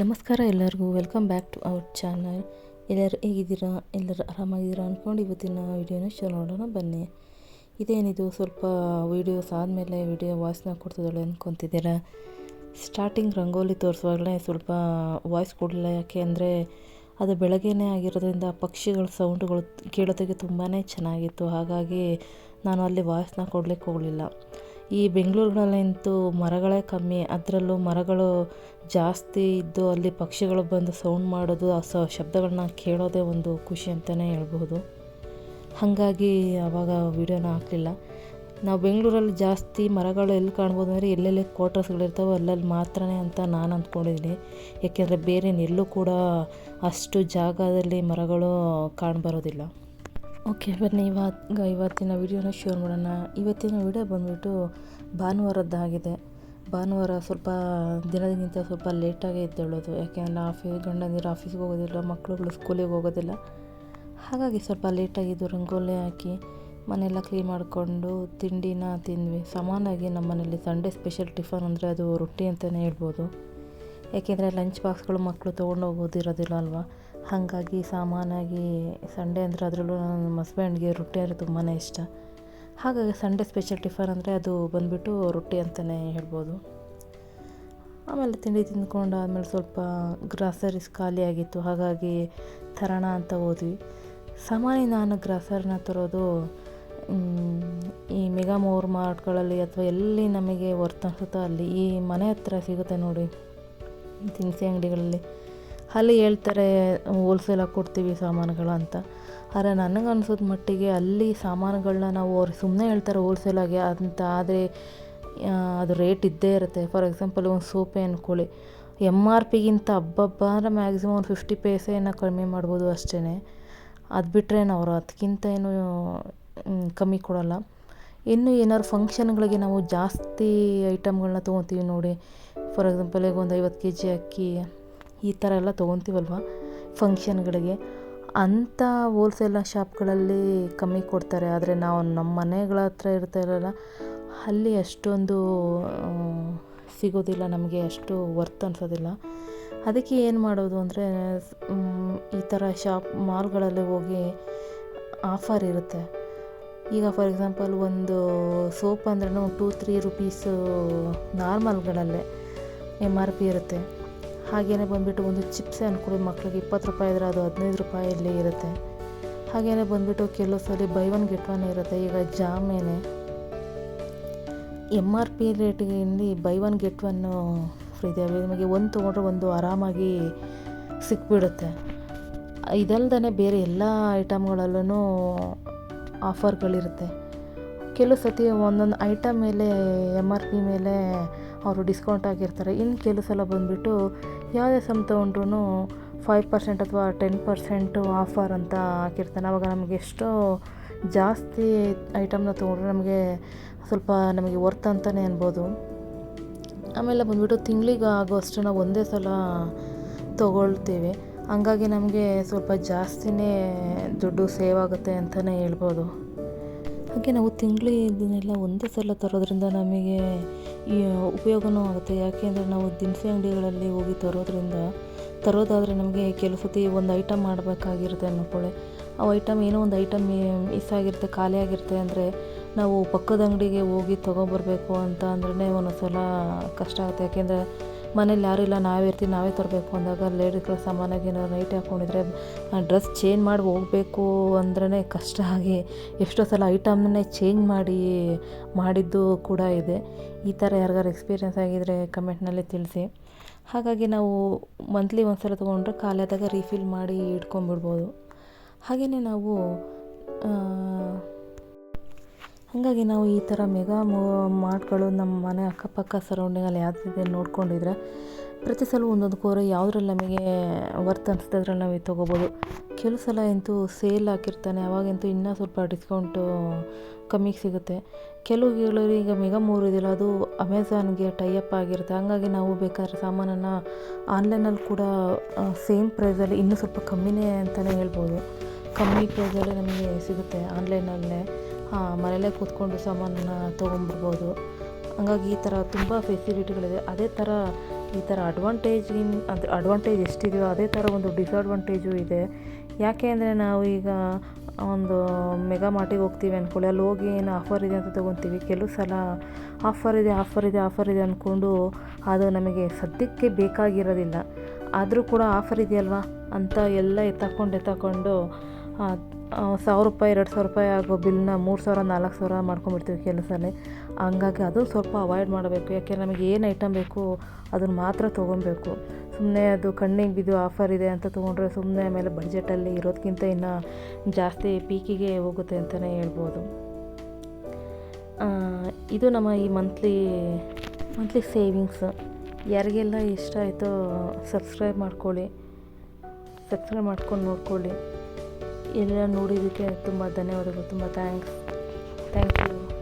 ನಮಸ್ಕಾರ ಎಲ್ಲರಿಗೂ. Welcome back to our channel ಎಲ್ಲರೂ ಹೇಗಿದ್ದೀರಾ? ಎಲ್ಲರೂ ಆರಾಮಾಗಿದ್ದೀರಾ ಅಂದ್ಕೊಂಡು ಇವತ್ತಿನ ವೀಡಿಯೋನ ಶುರು ಮಾಡೋಣ ಬನ್ನಿ. ಇದೇನಿದು? ಸ್ವಲ್ಪ ವೀಡಿಯೋಸ್ ಆದಮೇಲೆ ವೀಡಿಯೋ ವಾಯ್ಸ್ನ ಕೊಡ್ತಿದ್ದಾಳೆ ಅಂದ್ಕೊತಿದ್ದೀರಾ ಸ್ಟಾರ್ಟಿಂಗ್ ರಂಗೋಲಿ ತೋರಿಸುವಾಗಲೇ ಸ್ವಲ್ಪ ವಾಯ್ಸ್ ಕೊಡಲಿಲ್ಲ. ಯಾಕೆ ಅಂದರೆ ಅದು ಬೆಳಗ್ಗೆನೇ ಆಗಿರೋದ್ರಿಂದ ಪಕ್ಷಿಗಳ ಸೌಂಡ್ಗಳು ಕೇಳೋದಕ್ಕೆ ತುಂಬಾ ಚೆನ್ನಾಗಿತ್ತು. ಹಾಗಾಗಿ ನಾನು ಅಲ್ಲಿ ವಾಯ್ಸ್ನ ಕೊಡಲಿಕ್ಕೆ ಹೋಗಲಿಲ್ಲ. ಈ ಬೆಂಗಳೂರುಗಳಲ್ಲಂತೂ ಮರಗಳೇ ಕಮ್ಮಿ. ಅದರಲ್ಲೂ ಮರಗಳು ಜಾಸ್ತಿ ಇದ್ದು ಅಲ್ಲಿ ಪಕ್ಷಿಗಳು ಬಂದು ಸೌಂಡ್ ಮಾಡೋದು, ಆ ಸ ಶಬ್ದಗಳನ್ನ ಕೇಳೋದೇ ಒಂದು ಖುಷಿ ಅಂತಲೇ ಹೇಳ್ಬೋದು ಹಾಗಾಗಿ ಆವಾಗ ವೀಡಿಯೋನ ಹಾಕಲಿಲ್ಲ. ನಾವು ಬೆಂಗಳೂರಲ್ಲಿ ಜಾಸ್ತಿ ಮರಗಳು ಎಲ್ಲಿ ಕಾಣ್ಬೋದು ಅಂದರೆ ಎಲ್ಲೆಲ್ಲಿ ಕ್ವಾರ್ಟರ್ಸ್ಗಳಿರ್ತಾವೋ ಅಲ್ಲಲ್ಲಿ ಮಾತ್ರನೇ ಅಂತ ನಾನು ಅಂದ್ಕೊಂಡಿದ್ದೀನಿ. ಏಕೆಂದರೆ ಬೇರೆ ಎಲ್ಲೂ ಕೂಡ ಅಷ್ಟು ಜಾಗದಲ್ಲಿ ಮರಗಳು ಕಾಣಬರೋದಿಲ್ಲ. ಓಕೆ, ಬನ್ನಿ ಇವಾಗ ಇವತ್ತಿನ ವಿಡಿಯೋನ ಶೇರ್ ಮಾಡೋಣ. ಇವತ್ತಿನ ವಿಡಿಯೋ ಬಂದುಬಿಟ್ಟು ಭಾನುವಾರದ್ದಾಗಿದೆ. ಭಾನುವಾರ ಸ್ವಲ್ಪ ದಿನದಿಂದ ಸ್ವಲ್ಪ ಲೇಟಾಗಿ ಎದ್ದೇಳೋದು. ಯಾಕೆಂದರೆ ಆಫೀಸ್ ಗಂಡಂದಿರು ಆಫೀಸ್ಗೆ ಹೋಗೋದಿಲ್ಲ ಮಕ್ಕಳುಗಳು ಸ್ಕೂಲಿಗೆ ಹೋಗೋದಿಲ್ಲ. ಹಾಗಾಗಿ ಸ್ವಲ್ಪ ಲೇಟಾಗಿದ್ದು ರಂಗೋಲಿ ಹಾಕಿ ಮನೆಯೆಲ್ಲ ಕ್ಲೀನ್ ಮಾಡಿಕೊಂಡು ತಿಂಡಿನ ತಿಂದ್ವಿ. ಸಮಾನಾಗಿ ನಮ್ಮ ಮನೇಲಿ ಸಂಡೇ ಸ್ಪೆಷಲ್ ಟಿಫನ್ ಅಂದರೆ ಅದು ರೊಟ್ಟಿ ಅಂತಲೇ ಹೇಳ್ಬೋದು. ಯಾಕೆಂದರೆ ಲಂಚ್ ಬಾಕ್ಸ್ಗಳು ಮಕ್ಕಳು ತೊಗೊಂಡು ಹೋಗೋದಿರೋದಿಲ್ಲ ಅಲ್ವಾ? ಹಾಗಾಗಿ ಸಾಮಾನ್ಯವಾಗಿ ಸಂಡೇ ಅಂದರೆ ಅದರಲ್ಲೂ ನಮ್ಮ ಹಸ್ಬೆಂಡ್ಗೆ ರೊಟ್ಟಿ ಅಂದರೆ ತುಂಬಾ ಇಷ್ಟ. ಹಾಗಾಗಿ ಸಂಡೇ ಸ್ಪೆಷಲ್ ಟಿಫನ್ ಅಂದರೆ ಅದು ಬಂದುಬಿಟ್ಟು ರೊಟ್ಟಿ ಅಂತಲೇ ಹೇಳ್ಬೋದು. ಆಮೇಲೆ ತಿಂಡಿ ತಿಂದ್ಕೊಂಡು ಆದಮೇಲೆ ಸ್ವಲ್ಪ ಗ್ರಾಸರೀಸ್ ಖಾಲಿಯಾಗಿತ್ತು ಹಾಗಾಗಿ ತರೋಣ ಅಂತ ಹೋದ್ವಿ. ಸಾಮಾನ್ಯ ನಾನು ಗ್ರಾಸರಿನ ತರೋದು ಈ ಮೆಗಾ ಮೋರ್ ಮಾರ್ಟ್ಗಳಲ್ಲಿ ಅಥವಾ ಎಲ್ಲಿ ನಮಗೆ ವರ್ತ್ ಅನಿಸುತ್ತೋ ಅಲ್ಲಿ ಈ ಮನೆ ಹತ್ರ ಸಿಗುತ್ತೆ ನೋಡಿ. ದಿನಸಿ ಅಂಗಡಿಗಳಲ್ಲಿ. ಅಲ್ಲಿ ಹೇಳ್ತಾರೆ ಹೋಲ್ಸೇಲಾಗಿ ಕೊಡ್ತೀವಿ ಸಾಮಾನುಗಳು ಅಂತ. ಆದರೆ ನನಗೆ ಅನ್ಸೋದ ಮಟ್ಟಿಗೆ ಅಲ್ಲಿ ಸಾಮಾನುಗಳನ್ನ ನಾವು ಅವ್ರು ಸುಮ್ಮನೆ ಹೇಳ್ತಾರೆ ಹೋಲ್ಸೇಲಾಗಿ ಅಂತ, ಆದರೆ ಅದು ರೇಟ್ ಇದ್ದೇ ಇರುತ್ತೆ. ಫಾರ್ ಎಕ್ಸಾಂಪಲ್ ಒಂದು ಸೋಪೆ ಅಂದ್ಕೊಳ್ಳಿ ಎಂ ಆರ್ ಪಿಗಿಂತ ಹಬ್ಬಬ್ಬ ಅಂದರೆ ಮ್ಯಾಕ್ಸಿಮಮ್ ಒಂದು ಫಿಫ್ಟಿ ಪೈಸೆಯನ್ನು ಕಡಿಮೆ ಮಾಡ್ಬೋದು ಅಷ್ಟೇ ಅದು ಬಿಟ್ಟರೆ ಅವರು ಅದಕ್ಕಿಂತ ಏನು ಕಮ್ಮಿ ಕೊಡೋಲ್ಲ. ಇನ್ನು ಏನಾದ್ರು ಫಂಕ್ಷನ್ಗಳಿಗೆ ನಾವು ಜಾಸ್ತಿ ಐಟಮ್ಗಳನ್ನ ತೊಗೊತೀವಿ ನೋಡಿ. ಫಾರ್ ಎಕ್ಸಾಂಪಲ್ ಈಗ ಒಂದು ಐವತ್ತು ಕೆ ಜಿ ಅಕ್ಕಿ ಈ ಥರ ಎಲ್ಲ ತೊಗೊತೀವಲ್ವ ಫಂಕ್ಷನ್ಗಳಿಗೆ? ಅಂಥ ಹೋಲ್ಸೇಲ್ ಶಾಪ್ಗಳಲ್ಲಿ ಕಮ್ಮಿ ಕೊಡ್ತಾರೆ, ಆದರೆ ನಾವು ನಮ್ಮ ಮನೆಗಳ ಹತ್ರ ಇರ್ತಾರಲ್ಲ ಅಲ್ಲಿ ಅಷ್ಟೊಂದು ಸಿಗೋದಿಲ್ಲ, ನಮಗೆ ಅಷ್ಟು ವರ್ತ್ ಅನ್ಸೋದಿಲ್ಲ. ಅದಕ್ಕೆ ಏನು ಮಾಡೋದು ಅಂದರೆ ಈ ಥರ ಶಾಪ್ ಮಾಲ್ಗಳಲ್ಲಿ ಹೋಗಿ ಆಫರ್ ಇರುತ್ತೆ. ಈಗ ಫಾರ್ ಎಕ್ಸಾಂಪಲ್ ಒಂದು ಸೋಪ್ ಅಂದ್ರೂ ಟೂ ತ್ರೀ ರುಪೀಸು ನಾರ್ಮಲ್ಗಳಲ್ಲೇ ಎಂ ಆರ್ ಪಿ ಇರುತ್ತೆ. ಹಾಗೆಯೇ ಬಂದುಬಿಟ್ಟು ಒಂದು ಚಿಪ್ಸೇ ಅಂದ್ಕೊಳ್ಳಿ ಮಕ್ಕಳಿಗೆ ಇಪ್ಪತ್ತು ರೂಪಾಯಿ ಇದ್ದರೆ ಅದು ಹದಿನೈದು ರೂಪಾಯಲ್ಲಿ ಇರುತ್ತೆ. ಹಾಗೆಯೇ ಬಂದುಬಿಟ್ಟು ಕೆಲವು ಸಲ ಬೈ ಒನ್ ಗೆಟ್ ಒನ್ ಇರುತ್ತೆ. ಈಗ ಜಾಮೇನೆ ಎಂ ಆರ್ ಪಿ ರೇಟಿಗೆ buy one get one free ಇದೆ. ನಿಮಗೆ ಒಂದು ತೊಗೊಂಡ್ರೆ ಒಂದು ಆರಾಮಾಗಿ ಸಿಕ್ಬಿಡುತ್ತೆ. ಇದಲ್ದೇ ಬೇರೆ ಎಲ್ಲ ಐಟಮ್ಗಳಲ್ಲೂ ಆಫರ್ಗಳಿರುತ್ತೆ ಕೆಲವು ಸತಿ ಒಂದೊಂದು ಐಟಮ್ ಮೇಲೆ ಎಂ ಆರ್ ಪಿ ಮೇಲೆ ಅವರು ಡಿಸ್ಕೌಂಟ್ ಆಗಿರ್ತಾರೆ. ಇನ್ನು ಕೆಲವು ಸಲ ಬಂದುಬಿಟ್ಟು ಯಾವುದೇ ಸಮ್ ತೊಗೊಂಡ್ರೂ ಫೈವ್ ಪರ್ಸೆಂಟ್ ಅಥವಾ ಟೆನ್ ಪರ್ಸೆಂಟು ಆಫರ್ ಅಂತ ಹಾಕಿರ್ತಾನೆ ಆವಾಗ ನಮಗೆ ಎಷ್ಟೋ ಜಾಸ್ತಿ ಐಟಮ್ನ ತೊಗೊಂಡ್ರೆ ನಮಗೆ ಸ್ವಲ್ಪ ನಮಗೆ ವರ್ತ್ ಅಂತಲೇ ಅನ್ಬೋದು. ಆಮೇಲೆ ಬಂದುಬಿಟ್ಟು ತಿಂಗಳಿಗೆ ಆಗೋಷ್ಟು ನಾವು ಒಂದೇ ಸಲ ತೊಗೊಳ್ತೀವಿ. ಹಂಗಾಗಿ ನಮಗೆ ಸ್ವಲ್ಪ ಜಾಸ್ತಿನೇ ದುಡ್ಡು ಸೇವ್ ಆಗುತ್ತೆ ಅಂತಲೇ ಹೇಳ್ಬೋದು. ಹಾಗೆ ನಾವು ತಿಂಗಳು ಇದನ್ನೆಲ್ಲ ಒಂದೇ ಸಲ ತರೋದ್ರಿಂದ ನಮಗೆ ಈ ಉಪಯೋಗವೂ ಆಗುತ್ತೆ. ಯಾಕೆಂದರೆ ನಾವು ದಿನಸಿ ಅಂಗಡಿಗಳಲ್ಲಿ ಹೋಗಿ ತರೋದ್ರಿಂದ, ತರೋದಾದರೆ ನಮಗೆ ಕೆಲವು ಸತಿ ಒಂದು ಐಟಮ್ ಮಾಡಬೇಕಾಗಿರುತ್ತೆ ಅನ್ಕೊಳ್ಳಿ ಆ ಐಟಮ್ ಏನೋ ಒಂದು ಐಟಮ್ ಮಿಸ್ ಆಗಿರುತ್ತೆ ಖಾಲಿ ಆಗಿರುತ್ತೆ ಅಂದರೆ ನಾವು ಪಕ್ಕದ ಅಂಗಡಿಗೆ ಹೋಗಿ ತೊಗೊಬರ್ಬೇಕು ಅಂತ ಅಂದ್ರೆ ಒಂದೊಂದು ಸಲ ಕಷ್ಟ ಆಗುತ್ತೆ. ಯಾಕೆಂದರೆ ಮನೇಲಿ ಯಾರೂ ಇಲ್ಲ, ನಾವೇ ಇರ್ತೀವಿ, ನಾವೇ ತರಬೇಕು ಅಂದಾಗ ಲೇಡೀಸ್ಗಳ ಸಾಮಾನಾಗಿ ಏನಾದ್ರು ನೈಟ್ ಹಾಕ್ಕೊಂಡಿದ್ರೆ ಡ್ರೆಸ್ ಚೇಂಜ್ ಮಾಡಿ ಹೋಗಬೇಕು ಅಂದ್ರೇ ಕಷ್ಟ. ಆಗಿ ಎಷ್ಟೋ ಸಲ ಐಟಮ್ನೇ ಚೇಂಜ್ ಮಾಡಿ ಮಾಡಿದ್ದು ಕೂಡ ಇದೆ. ಈ ಥರ ಯಾರಿಗಾರು ಎಕ್ಸ್ಪೀರಿಯೆನ್ಸ್ ಆಗಿದ್ದರೆ ಕಮೆಂಟ್ನಲ್ಲಿ ತಿಳಿಸಿ. ಹಾಗಾಗಿ ನಾವು ಮಂತ್ಲಿ ಒಂದು ಸಲ ತೊಗೊಂಡ್ರೆ ಖಾಲಿ ಆದಾಗ ರೀಫಿಲ್ ಮಾಡಿ ಇಟ್ಕೊಂಡ್ಬಿಡ್ಬೋದು. ಹಾಗೆಯೇ ನಾವು ಹಾಗಾಗಿ ನಾವು ಈ ಥರ ಮೆಗಾ ಮಾರ್ಟ್ಗಳು ನಮ್ಮ ಮನೆ ಅಕ್ಕಪಕ್ಕ ಸರೌಂಡಿಂಗಲ್ಲಿ ಯಾವುದಿದೆ ನೋಡ್ಕೊಂಡಿದ್ರೆ ಪ್ರತಿ ಸಲ ಒಂದೊಂದು ಕೋರೆ ಯಾವುದ್ರಲ್ಲಿ ನಮಗೆ ವರ್ತ್ ಅನಿಸ್ತದೆ ಅದ್ರಲ್ಲಿ ನಾವು ತೊಗೋಬೋದು. ಕೆಲವು ಸಲ ಅಂತೂ ಸೇಲ್ ಹಾಕಿರ್ತಾನೆ, ಅವಾಗಂತೂ ಇನ್ನೂ ಸ್ವಲ್ಪ ಡಿಸ್ಕೌಂಟು ಕಮ್ಮಿಗೆ ಸಿಗುತ್ತೆ. ಕೆಲವು ಹೇಳೋರು ಈಗ ಮೆಗಾ ಮೂರು ಇದೆಯಲ್ಲ, ಅದು ಅಮೆಝಾನ್ಗೆ ಟೈಅಪ್ ಆಗಿರುತ್ತೆ. ಹಾಗಾಗಿ ನಾವು ಬೇಕಾದ್ರೆ ಸಾಮಾನನ್ನು ಆನ್ಲೈನಲ್ಲಿ ಕೂಡ ಸೇಮ್ ಪ್ರೈಸಲ್ಲಿ ಇನ್ನೂ ಸ್ವಲ್ಪ ಕಮ್ಮಿನೇ ಅಂತಲೇ ಹೇಳ್ಬೋದು. ಕಮ್ಮಿ ಪ್ರೈಸಲ್ಲೇ ನಮಗೆ ಸಿಗುತ್ತೆ ಆನ್ಲೈನಲ್ಲೇ. ಮನೆಯಲ್ಲೇ ಕೂತ್ಕೊಂಡು ಸಾಮಾನನ್ನ ತೊಗೊಂಬರ್ಬೋದು ಹಂಗಾಗಿ ಈ ಥರ ತುಂಬ ಫೆಸಿಲಿಟಿಗಳಿದೆ ಅದೇ ಥರ ಈ ಥರ ಅಡ್ವಾಂಟೇಜಿನ ಅದು ಅಡ್ವಾಂಟೇಜ್ ಎಷ್ಟಿದೆಯೋ ಅದೇ ಥರ ಒಂದು ಡಿಸ್ಅಡ್ವಾಂಟೇಜು ಇದೆ. ಯಾಕೆ ಅಂದರೆ ನಾವು ಈಗ ಒಂದು ಮೆಗಾ ಮಾರ್ಟಿಗೆ ಹೋಗ್ತೀವಿ ಅಂದ್ಕೊಳ್ಳಿ ಅಲ್ಲಿ ಹೋಗಿ ಏನು ಆಫರ್ ಇದೆ ಅಂತ ತೊಗೊತೀವಿ. ಕೆಲವು ಸಲ ಆಫರ್ ಇದೆ ಆಫರ್ ಇದೆ ಆಫರ್ ಇದೆ ಅಂದ್ಕೊಂಡು ಅದು ನಮಗೆ ಸದ್ಯಕ್ಕೆ ಬೇಕಾಗಿರೋದಿಲ್ಲ. ಆದರೂ ಕೂಡ ಆಫರ್ ಇದೆಯಲ್ವಾ ಅಂತ ಎಲ್ಲ ಎತ್ತಾಕೊಂಡು ಎತ್ತಾಕೊಂಡು ಸಾವಿರ ರೂಪಾಯಿ, ಎರಡು ಸಾವಿರ ರೂಪಾಯಿ ಆಗೋ ಬಿಲ್ನ ಮೂರು ಸಾವಿರ, ನಾಲ್ಕು ಸಾವಿರ ಮಾಡ್ಕೊಂಬಿಡ್ತೀವಿ ಕೆಲಸನೇ. ಹಂಗಾಗಿ ಅದು ಸ್ವಲ್ಪ ಅವಾಯ್ಡ್ ಮಾಡಬೇಕು. ಯಾಕೆ ನಮಗೆ ಏನು ಐಟಮ್ ಬೇಕು ಅದನ್ನು ಮಾತ್ರ ತೊಗೊಬೇಕು ಸುಮ್ಮನೆ ಅದು ಕಣ್ಣಿಗೆ ಬಿದ್ದು ಆಫರ್ ಇದೆ ಅಂತ ತೊಗೊಂಡ್ರೆ ಸುಮ್ಮನೆ ಆಮೇಲೆ ಬಡ್ಜೆಟಲ್ಲಿ ಇರೋದಕ್ಕಿಂತ ಇನ್ನೂ ಜಾಸ್ತಿ ಪೀಕಿಗೆ ಹೋಗುತ್ತೆ ಅಂತಲೇ ಹೇಳ್ಬೋದು. ಇದು ನಮ್ಮ ಈ ಮಂತ್ಲಿ ಮಂತ್ಲಿ ಸೇವಿಂಗ್ಸ್ ಯಾರಿಗೆಲ್ಲ ಇಷ್ಟ ಆಯಿತೋ ಸಬ್ಸ್ಕ್ರೈಬ್ ಮಾಡ್ಕೊಳ್ಳಿ. ಸಬ್ಸ್ಕ್ರೈಬ್ ಮಾಡ್ಕೊಂಡು ನೋಡ್ಕೊಳ್ಳಿ. ಎಲ್ಲ ನೋಡಿದ್ದಕ್ಕೆ ತುಂಬ ಧನ್ಯವಾದಗಳು. ತುಂಬ ಥ್ಯಾಂಕ್ಸ್ ಥ್ಯಾಂಕ್ ಯು